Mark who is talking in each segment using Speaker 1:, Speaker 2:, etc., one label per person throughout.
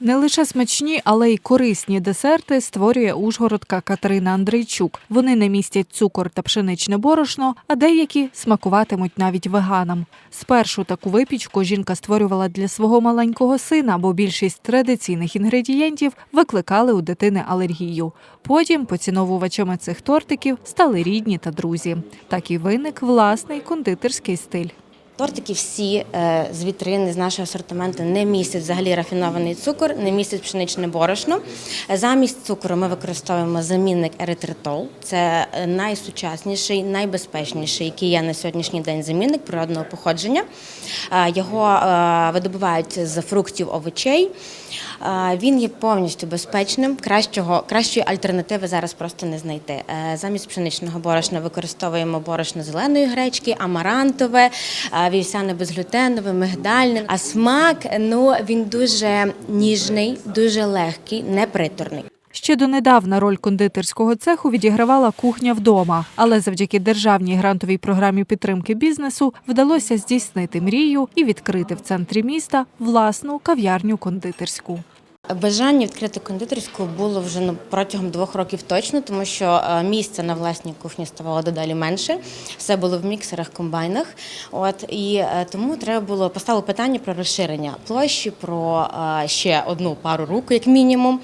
Speaker 1: Не лише смачні, але й корисні десерти створює ужгородка Катерина Андрейчук. Вони не містять цукор та пшеничне борошно, а деякі смакуватимуть навіть веганам. Спершу таку випічку жінка створювала для свого маленького сина, бо більшість традиційних інгредієнтів викликали у дитини алергію. Потім поціновувачами цих тортиків стали рідні та друзі. Так і виник власний кондитерський стиль.
Speaker 2: Тортики всі е, з вітрини, з нашого асортименту не містять взагалі рафінований цукор, не містять пшеничне борошно. Е, Замість цукру ми використовуємо замінник еритритол. Це е, найсучасніший, найбезпечніший, який є на сьогоднішній день замінник природного походження. Його видобувають з фруктів овочей. Він є повністю безпечним. Кращого, кращої альтернативи зараз просто не знайти. Замість пшеничного борошна використовуємо борошно зеленої гречки, амарантове, вівсяне безглютенове, мигдальне. А смак ну він дуже ніжний, дуже легкий, неприторний.
Speaker 1: Ще донедавна роль кондитерського цеху відігравала кухня вдома, але завдяки державній грантовій програмі підтримки бізнесу вдалося здійснити мрію і відкрити в центрі міста власну кав'ярню кондитерську.
Speaker 2: Бажання відкрити кондитерську було вже ну, протягом двох років точно, тому що е, місця на власній кухні ставало дедалі менше. Все було в міксерах, комбайнах. От і е, тому треба було поставило питання про розширення площі, про е, ще одну пару рук, як мінімум.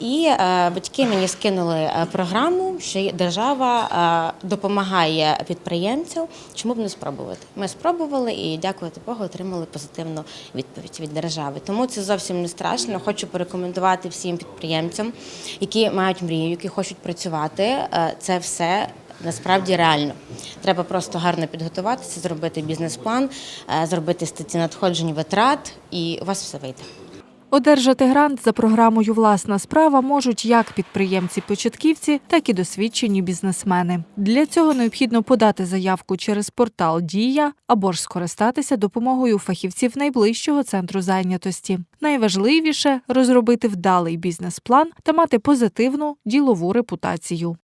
Speaker 2: І батьки мені скинули програму, що держава допомагає підприємцям. Чому б не спробувати? Ми спробували і, дякувати Богу, отримали позитивну відповідь від держави. Тому це зовсім не страшно. Хочу порекомендувати всім підприємцям, які мають мрію, які хочуть працювати. е, Це все. Насправді реально треба просто гарно підготуватися, зробити бізнес-план, е, зробити статті надходжень витрат, і у вас все вийде.
Speaker 1: Одержати грант за програмою Власна справа можуть як підприємці-початківці, так і досвідчені бізнесмени. Для цього необхідно подати заявку через портал Дія або ж скористатися допомогою фахівців найближчого центру зайнятості. Найважливіше розробити вдалий бізнес-план та мати позитивну ділову репутацію.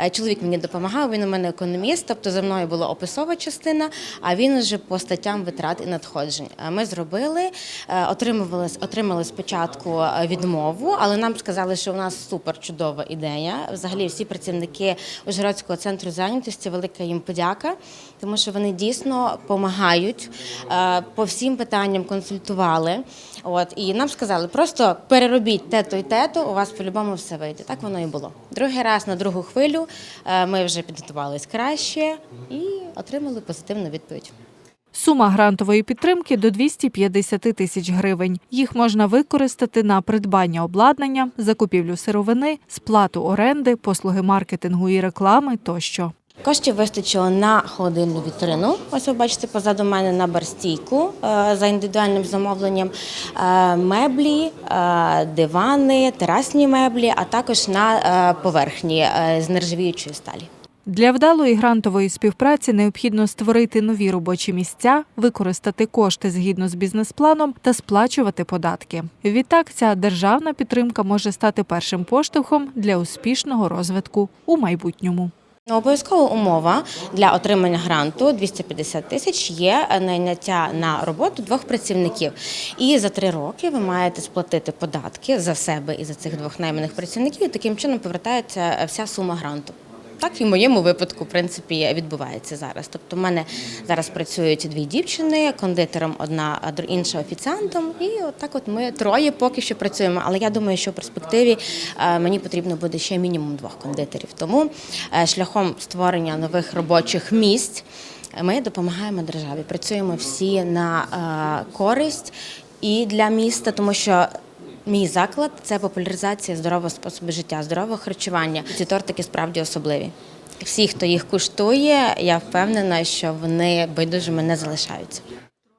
Speaker 2: Е, Чоловік мені допомагав, він у мене економіст, тобто за мною була описова частина, а він вже по статтям витрат і надходжень. Е, Ми зробили, е, отримували, отримали спочатку відмову, але нам сказали, що у нас супер чудова ідея. Взагалі, всі працівники Ужгородського центру зайнятості, велика їм подяка, тому що вони дійсно допомагають по всім питанням консультували. От і нам сказали, просто переробіть те-то і те-то, у вас по-любому все вийде. Так воно і було. Другий раз на другу хвилю е, ми вже підготувалися краще і отримали позитивну відповідь.
Speaker 1: Сума грантової підтримки до 250 тисяч гривень. Їх можна використати на придбання обладнання, закупівлю сировини, сплату оренди, послуги маркетингу і реклами тощо.
Speaker 2: Коштів вистачило на холодильну вітрину. Ось ви бачите позаду мене на барстійку е, за індивідуальним замовленням, е, меблі, е, дивани, терасні меблі, а також на поверхні з нержавіючої сталі.
Speaker 1: Для вдалої грантової співпраці необхідно створити нові робочі місця, використати кошти згідно з бізнес-планом та сплачувати податки. Відтак, ця державна підтримка може стати першим поштовхом для успішного розвитку у майбутньому.
Speaker 2: Обов'язкова умова для отримання гранту 250 тисяч є найняття на роботу двох працівників. І за три роки ви маєте сплатити податки за себе і за цих двох найманих працівників. І таким чином повертається вся сума гранту. Так і в моєму випадку, в принципі, відбувається зараз. Тобто, в мене зараз працюють дві дівчини, кондитером одна, інша офіціантом. І отак, от ми троє поки що працюємо. Але я думаю, що в перспективі е, мені потрібно буде ще мінімум двох кондитерів. Тому е, шляхом створення нових робочих місць ми допомагаємо державі. Працюємо всі на е, користь і для міста, тому що. Мій заклад це популяризація здорового способу життя, здорового харчування. Ці тортики справді особливі. Всі, хто їх куштує, я впевнена, що вони байдужими не залишаються.